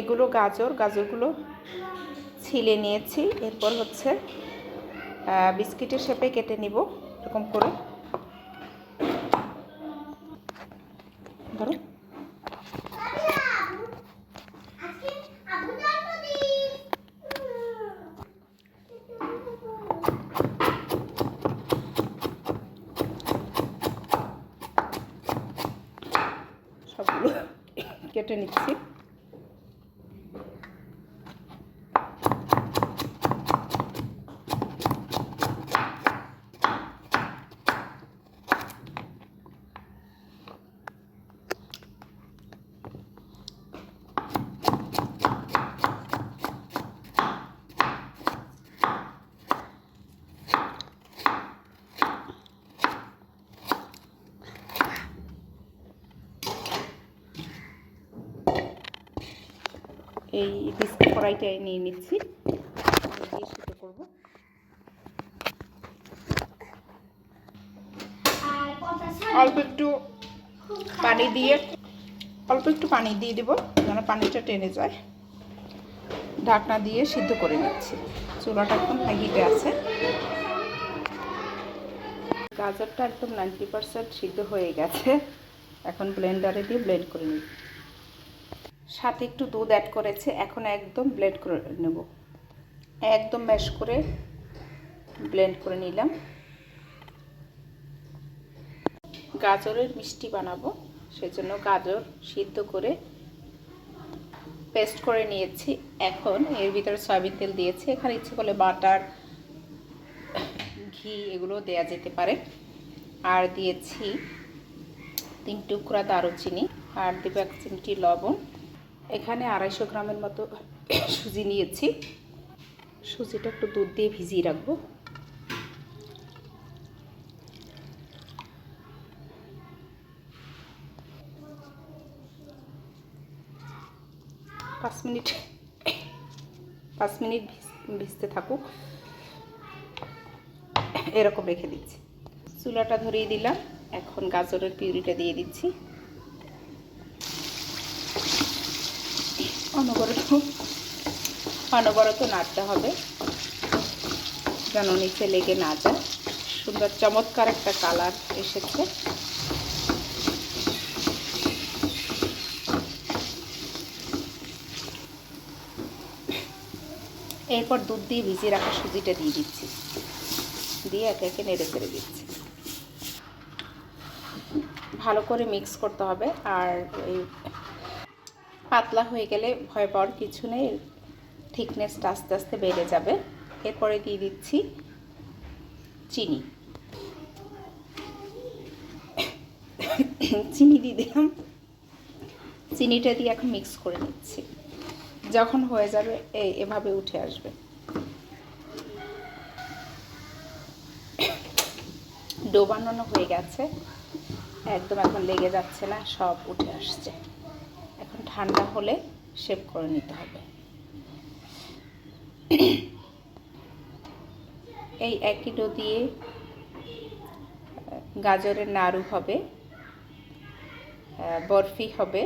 এগুলো গাজর, গাজরগুলো ছিলে নিয়েছি। এরপর হচ্ছে বিস্কিটের শেপে কেটে নিব, এরকম করে। ধরো। সবগুলো কেটে নিচ্ছি। এই বিস্কুট কড়াইটাই নিয়ে নিচ্ছি। সিদ্ধ করব। অল্প একটু পানি দিয়ে, অল্প একটু পানি দিয়ে দেবো যেন পানিটা টেনে যায়। ঢাকনা দিয়ে সিদ্ধ করে নিচ্ছি। চুলাটা একদম হাই হিটে আছে। গাজরটা একদম নাইনটি পারসেন্ট সিদ্ধ হয়ে গেছে। এখন ব্লেন্ডারে দিয়ে ব্লেন্ড করে নিচ্ছি। সাথে একটু দুধ অ্যাড করেছে, এখন একদম ব্লেন্ড করে নেব। একদম ম্যাশ করে ব্লেন্ড করে নিলাম। গাজরের মিষ্টি বানাবো, সেজন্য গাজর সিদ্ধ করে পেস্ট করে নিয়েছি। এখন এর ভিতরে সয়াবিন তেল দিয়েছি, এখানে ইচ্ছে করলে বাটার, ঘি এগুলো দেয়া যেতে পারে। আর দিয়েছি তিন টুকরা দারুচিনি, আর দেবো এক চিমটি লবণ। এখানে আড়াইশো গ্রামের মতো সুজি নিয়েছি। সুজিটা একটু দুধ দিয়ে ভিজিয়ে রাখব। পাঁচ মিনিট পাঁচ মিনিট ভিজ- ভিজতে থাকুক। এরকম রেখে দিচ্ছি। চুলাটা ধরিয়ে দিলাম। এখন গাজরের পিউরিটা দিয়ে দিচ্ছি। অনবরত অনবরত নাড়তে হবে, যেন নিচে লেগে না যায়। সুন্দর, চমৎকার একটা কালার এসেছে। এরপর দুধ দিয়ে ভিজিয়ে রাখা সুজিটা দিয়ে দিচ্ছি। দিয়ে একে একে নেড়ে চেড়ে দিচ্ছি। ভালো করে মিক্স করতে হবে, আর এই পাতলা হয়ে গেলে ভয় পাওয়ার কিছু নেই থিকনেসটা আস্তে আস্তে বেড়ে যাবে। এরপরে দিয়ে দিচ্ছি চিনি। চিনি দিয়ে দিলাম। চিনিটা দিয়ে এখন মিক্স করে নিচ্ছি। যখন হয়ে যাবে এভাবে উঠে আসবে। ডো বানানো হয়ে গেছে। একদম এখন লেগে যাচ্ছে না, সব উঠে আসছে। ঠান্ডা হলে শেপ করে নিতে হবে। এই একই ডো দিয়ে গাজরের নাড়ু হবে বরফি হবে,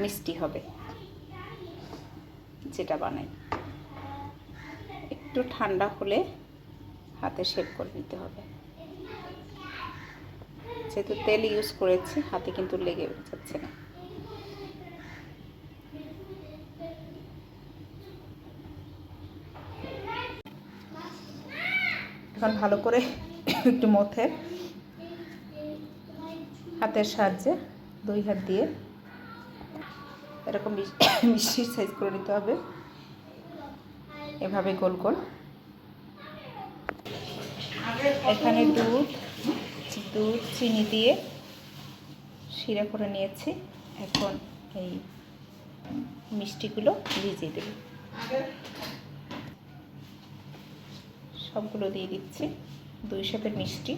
মিষ্টি হবে, যেটা বানাই। একটু ঠান্ডা হলে হাতে শেপ করে নিতে হবে। যেহেতু তেল ইউজ করেছি, হাতে কিন্তু লেগে যাচ্ছে না। এখন ভালো করে একটু মথে হাতের সাহায্যে দুই হাত দিয়ে এরকম মিষ্টির সাইজ করে নিতে হবে। এভাবে গোল গোল। এখানে দুধ দুধ, চিনি দিয়ে শিরা করে নিয়েছি। এখন এই মিষ্টিগুলো ভিজিয়ে দেব। সবগুলো দিয়ে দিচ্ছি। দুই শেপের মিষ্টি।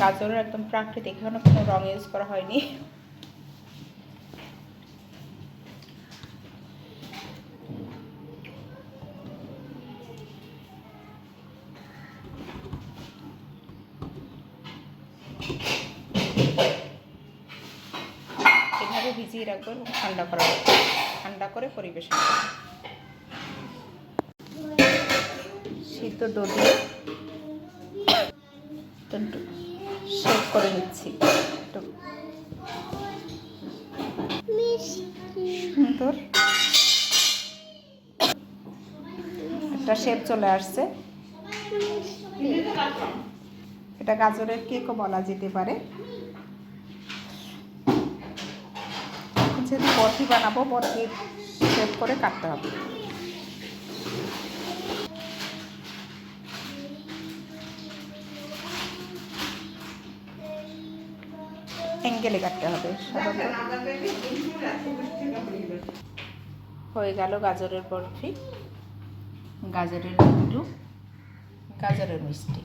গাজরের একদম প্রাকৃতিক, এখানে কোনো রং ইউজ করা হয়নি। এভাবে ভিজিয়ে রাখব এবং ঠান্ডা করা ঠান্ডা করে পরিবেশন করব। সিদ্ধ ডো দিয়ে একটু শেক করে নিচ্ছি। সুন্দর। একটা শেপ চলে আসছে। এটা গাজরের কেকও বলা যেতে পারে। যেহেতু বরফি বানাবো বরফি শেপ করে কাটতে হবে। অ্যাঙ্গেলে কাটতে হবে হয়ে গেল গাজরের বরফি। গাজরের লাড্ডু গাজরের মিষ্টি।